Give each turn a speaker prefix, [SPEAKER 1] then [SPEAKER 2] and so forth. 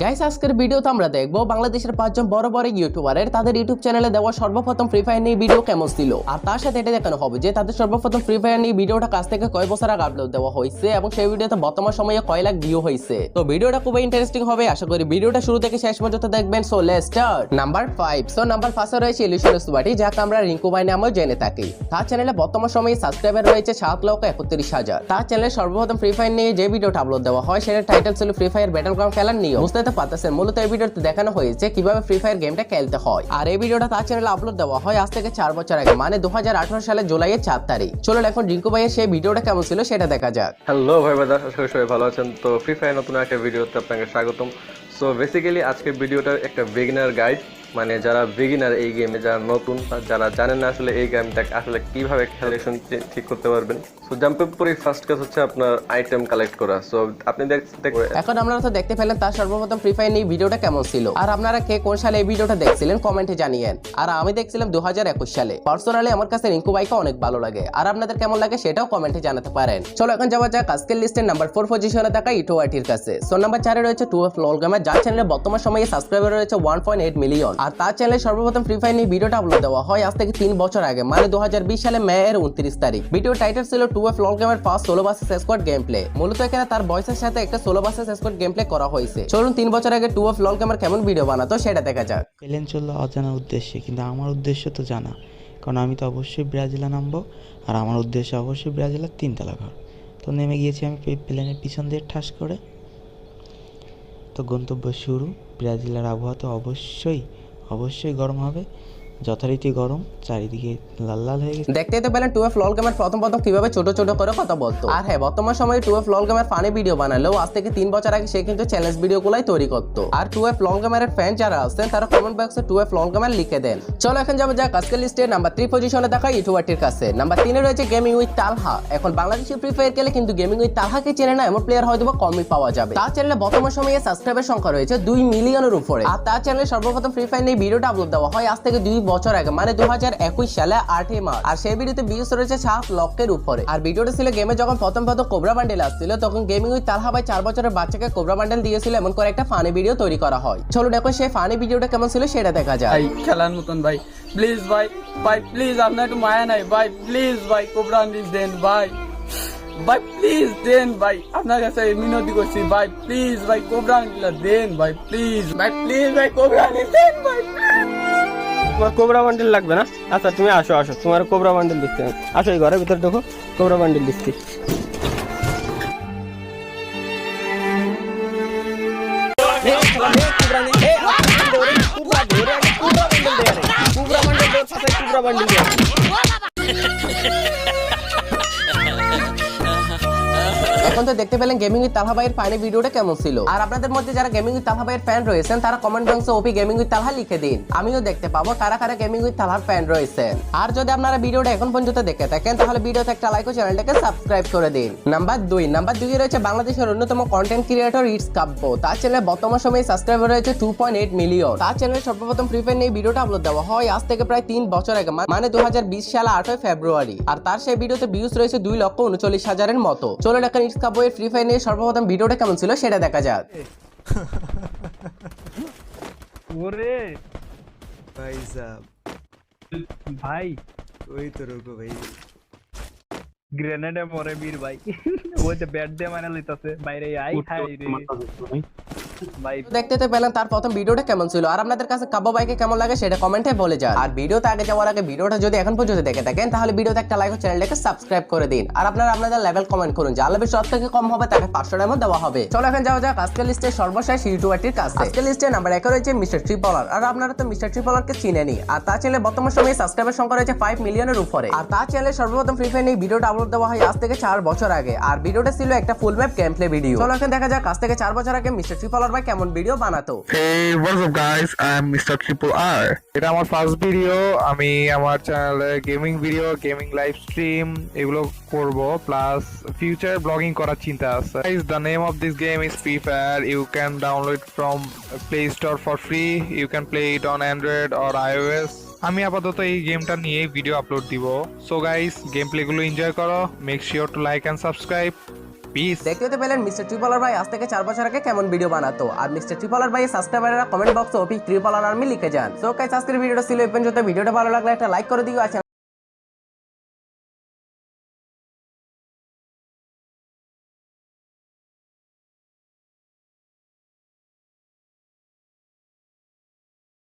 [SPEAKER 1] Guys আজকের ভিডিওতে আমরা দেখব বাংলাদেশের পাঁচজন বড় বড় ইউটিউবারের তাদের ইউটিউব চ্যানেলে দেওয়া সর্বপ্রথম ফ্রি ফায়ার নিয়ে ভিডিও কেমন ছিল? আর তার সাথে এটা দেখানো হবে যে তাদের সর্বপ্রথম ফ্রি ফায়ার নিয়ে ভিডিওটা কাছ থেকে কয় বছর আগে আপলোড দেওয়া হয়েছে এবং সেই ভিডিওতে বর্তমান সময়ে কয় লাখ ভিউ হয়েছে। তো ভিডিওটা খুবই ইন্টারেস্টিং হবে, আশা করি ভিডিওটা শুরু থেকে শেষ পর্যন্ত দেখবেন। So let's start number 5 so number 5 রয়েছে ইলিশন সুবাটি যাকে আমরা রিঙ্কু ভাই নামেও জেনে থাকি। তার চ্যানেলে বর্তমান সময়ে সাবস্ক্রাইবার রয়েছে সাত লক্ষ একত্রিশ হাজার। তার চ্যানেলে সর্বপ্রথম ফ্রি ফায়ার নিয়ে যে ভিডিওটা আপলোড দেওয়া হয়, সেটার টাইটেল ছিল ফ্রি ফায়ার ব্যাটল গ্রাউন্ড খেলার নিয়ে তো পারতেছেন মূলত এই ভিডিওতে দেখানো হয়েছে কীভাবে ফ্রি ফায়ার গেমটা খেলতে হয়। আর এই ভিডিওটা তার চ্যানেলে আপলোড দেওয়া হয় আজ থেকে চার বছর আগে মানে দুহাজার আঠারো সালে জুলাইয়ের চার তারিখ। চলুন এখন রিঙ্কু ভাইয়ের সেই ভিডিওটা কেমন ছিল সেটা দেখা যাক।
[SPEAKER 2] হ্যালো ভাই ভাই আশা সবাই ভালো আছেন। তো ফ্রি ফায়ার নতুন একটা ভিডিওতে আপনাকে স্বাগতম। সো বেসিক্যালি আজকের ভিডিওটা একটা বিগিনার গাইড মানে যারা বিগিনার এই গেমে যারা নতুন যারা জানেন না আসলে এই গেমটা আসলে কীভাবে খেলেশন ঠিক করতে পারবেন। সো জাম্পের পরে ফার্স্ট কাজ হচ্ছে আপনার আইটেম কালেক্ট করা। সো আপনি
[SPEAKER 1] এখন আপনারা তো দেখতে পেলেন তার সর্বপ্রথম ফ্রি ফায়ার নিয়ে ভিডিওটা কেমন ছিল। আর আপনারা কে কোন সালে এই ভিডিওটা দেখছিলেন কমেন্টে জানিয়েন। আর আমি দেখছিলাম দু হাজার একুশ সালে। পার্সোনালি আমার কাছে রিঙ্কু বাইকে অনেক ভালো লাগে। আর আপনাদের কেমন লাগে সেটাও কমেন্টে জানাতে পারেন। চলো, এখন যাওয়া যাক আজকের লিস্টের নাম্বার ফোর পজিশনে থাকা ইটো আইটির কাছে। সো নাম্বার চারে রয়েছে টু অফ লল গেমার যার চ্যানেলে বর্তমান সময়ে সাবস্ক্রাইবার রয়েছে ওয়ান পয়েন্ট এইট মিলিয়ন আর তার চ্যানেলে সর্বপ্রথম ফ্রি ফায়ার নিয়ে ভিডিওটা আপলোড দেওয়া হয় আজ থেকে তিন বছর আগে মানে দু সালে মে এর উনত্রিশ তারিখ। ভিডিও টাইটেল ছিল two F lol gamer first solo versus squad game play মূলত এখানে তার ভয়েসের সাথে একটা solo versus squad game play করা হয়েছে। চলুন তিন বছর আগে টু এফ লল গেমার কেমন ভিডিও বানাতো সেটা দেখা যাক।
[SPEAKER 3] প্লেন চলল অজানা উদ্দেশ্যে, কিন্তু আমার উদ্দেশ্য তো জানা। কারণ আমি তো অবশ্যই ব্রাজিলে নামবো, আর আমার উদ্দেশ্য অবশ্যই ব্রাজিলের তিনতলা ঘর। তো নেমে গিয়েছি আমি প্লেনের পিছন দিয়ে ঠাস করে। তো গন্তব্য শুরু। ব্রাজিলের আবহাওয়া তো অবশ্যই অবশ্যই গরম হবে। যথারীতি গরম, চারিদিকে লাল লাল হয়ে গেছে।
[SPEAKER 1] দেখতেই তো পেলেন টু এফ লল গেমার প্রথম প্রথম কীভাবে ছোট ছোট করে কথা বলতো। আর হ্যাঁ বর্তমান সময়ে two F lol gamer funny video বানালেও আজ থেকে তিন বছর আগে সে কিন্তু চ্যালেঞ্জ ভিডিও গুলাই তৈরি করতো। আর টু এফ লল গেমারের ফ্যান যারা আছেন, তারা কমেন্ট বক্সে টু এফ লল গেমার লিখে দেন। চলো এখন যাব যাক আজকের লিস্টে নাম্বার থ্রি পজিশনে দেখা ইউটিউবারটির কাছে। নাম্বার তিনে রয়েছে গেমিং উইথ তালহা এখন বাংলাদেশি ফ্রি ফায়ার খেলে কিন্তু গেমিং উইথ তালহাকে চেনে না, এমন প্লেয়ার হয়তো কমই পাওয়া যাবে। তার চ্যানেলে বর্তমান সময়ে সাবস্ক্রাইবার সংখ্যা রয়েছে দুই মিলিয়নের উপরে। আর তার চ্যানেলে সর্বপ্রথম ফ্রি ফায়ার নিয়ে ভিডিওটা আপলোড দেওয়া হয় আজ থেকে দুই বছর আগে মানে দু হাজার একুশ সালে আটই মার্চ। আর সেই ভিডিওতে ভিউজ রয়েছে সাত লক্ষের উপরে। আর ভিডিওটা ছিল গেমে যখন প্রথম প্রথম কোবরা বান্ডেল আসছিল, তখন গেমিং উইথ তালহা ভাই চার বছরের বাচ্চাকে কোবরা বান্ডেল দিয়েছিল, এমন করে একটা ফানি ভিডিও তৈরি করা হয়। চলুন এখন সেই ফানি ভিডিওটা কেমন ছিল সেটা দেখা যায়
[SPEAKER 4] ভাই, খেলার মতন ভাই। প্লিজ ভাই ভাই প্লিজ আপনার একটু মায়া নাই। ভাই প্লিজ ভাই, কোবরা আনলিশ দেন ভাই। ভাই প্লিজ দেন ভাই। আপনার কাছে মিনতি করছি, ভাই প্লিজ ভাই, কোবরা দেন ভাই প্লিজ ভাই প্লিজ ভাই, কোবরা দেন ভাই।
[SPEAKER 5] তোমার কোবরা বান্ডিল লাগবে না? আচ্ছা তুমি আসো আসো। তোমার কোবরা বান্ডিল দিচ্ছি আসো এই ঘরের ভিতরে দেখো কোবরা বান্ডিল দিচ্ছি।
[SPEAKER 1] এখন তো দেখতে পেলেন গেমিং উইথ তালহা ভাইয়ের ফাইনাল ভিডিওটা কেমন ছিল? আর আপনাদের মধ্যে যারা গেমিং উইথ তালহা ভাইয়ের ফ্যান রয়েছেন, তারা কমেন্ট বক্সে ওপি গেমিং উইথ তালহা লিখে দিন। আমিও দেখতে পাবো কারা কারা গেমিং উইথ তালহার ফ্যান রয়েছেন। আর যদি আপনারা ভিডিওটা এখন পর্যন্ত দেখে থাকেন, তাহলে ভিডিওতে একটা লাইক ও চ্যানেলটাকে সাবস্ক্রাইব করে দিন। নাম্বার দুই। নাম্বার দুই রয়েছে বাংলাদেশের অন্যতম কন্টেন্ট ক্রিয়েটর ইটস কাব্য তার চ্যানেলে বর্তমান সময়ে সাবস্ক্রাইবার রয়েছে টু পয়েন্ট এইট মিলিয়ন তার চ্যানেলে সর্বপ্রথম ফ্রি ফায়ার নিয়ে ভিডিওটা আপলোড দেওয়া হয় আজ থেকে প্রায় তিন বছর আগে মানে দু সালে আটই ফেব্রুয়ারি। আর তার সেই ভিডিওতে ভিউজ রয়েছে দুই লক্ষ উনচল্লিশ হাজারের মতো। চলো এখন ফ্রেন্ডস অ্যালেক্স এর ফ্রি ফায়ার নিয়ে সর্বপ্রথম ভিডিওটা কেমন ছিল সেটা দেখা যাক।
[SPEAKER 6] ওরে।
[SPEAKER 7] ভাই সাহেব
[SPEAKER 6] ভাই।
[SPEAKER 7] ওই তো রোকো ভাই।
[SPEAKER 6] গ্রেনেডে মরে বীর ভাই। ওই যে ব্যাট দিয়ে মানে লইতাছে বাইরে আই খাই রে।
[SPEAKER 1] দেখতে তো পেলাম তার প্রথম ভিডিওটা কেমন ছিল? আর আপনাদের কাছে কাব্য বাইকে কেমন লাগে সেটা কমেন্টে বলে যান। আর ভিডিওতে আগে যাওয়ার আগে ভিডিওটা যদি এখন পর্যন্ত দেখে থাকেন, তাহলে ভিডিওতে একটা লাইক ও চ্যানেলটাকে সাবস্ক্রাইব করে দিন। আর আপনারা আপনাদের লেভেল কমেন্ট করুন, যার লেভেল সব থেকে কম হবে, তাকে পাঁচশো টাকা দেওয়া হবে। চলো এখন যাওয়া যাক, আজকের লিস্টে সর্বশেষ ইউটিউবারটির কাছে আজকের লিস্টে নাম্বার একে রয়েছে মিস্টার ট্রিপলার। আর আপনারা তো মিস্টার ট্রিপলারকে চিনেনি আর তার চ্যানেলে বর্তমান সময়ে সাবস্ক্রাইবার সংখ্যা রয়েছে ফাইভ মিলিয়নের উপরে। আর তার চ্যানেলে সর্বপ্রথম ফ্রি ফায়ার নিয়ে ভিডিওটা আপলোড দেওয়া হয় আজ থেকে চার বছর আগে। আর ভিডিওটা ছিল একটা ফুল ম্যাপ গেম ভিডিও চলো এখন দেখা যাক, আজ থেকে চার বছর আগে মিস্টার ট্রিপলার ভাই কেমন ভিডিও বানাতো.
[SPEAKER 8] এটা আমার ফার্স্ট ভিডিও আমি আমার চ্যানেলে gaming video gaming live stream এগুলো করব প্লাস ফিউচার ব্লগিং করার চিন্তা আছে। Guys the name of this game is free fire you can download from play store for free you can play it on Android or iOS আমি আপাতত এই গেমটা নিয়ে ভিডিও আপলোড দিব। সো গাইস গেম প্লেগুলো এনজয় করো। Make sure to like and subscribe peace
[SPEAKER 1] দেখতে তো পেলেন মিস্টার ট্রিপলার ভাই, আজ থেকে চার বছর আগে কেমন ভিডিও বানাতো। আর মিস্টার ট্রিপলার ভাই সাবস্ক্রাইবাররা কমেন্ট বক্সে ওপি ট্রিপলার আর্মি লিখে যান। সো গাইস আজকের ভিডিওটা ছিল এই পর্যন্ত। ভিডিওটা ভালো লাগলে একটা লাইক করে দিও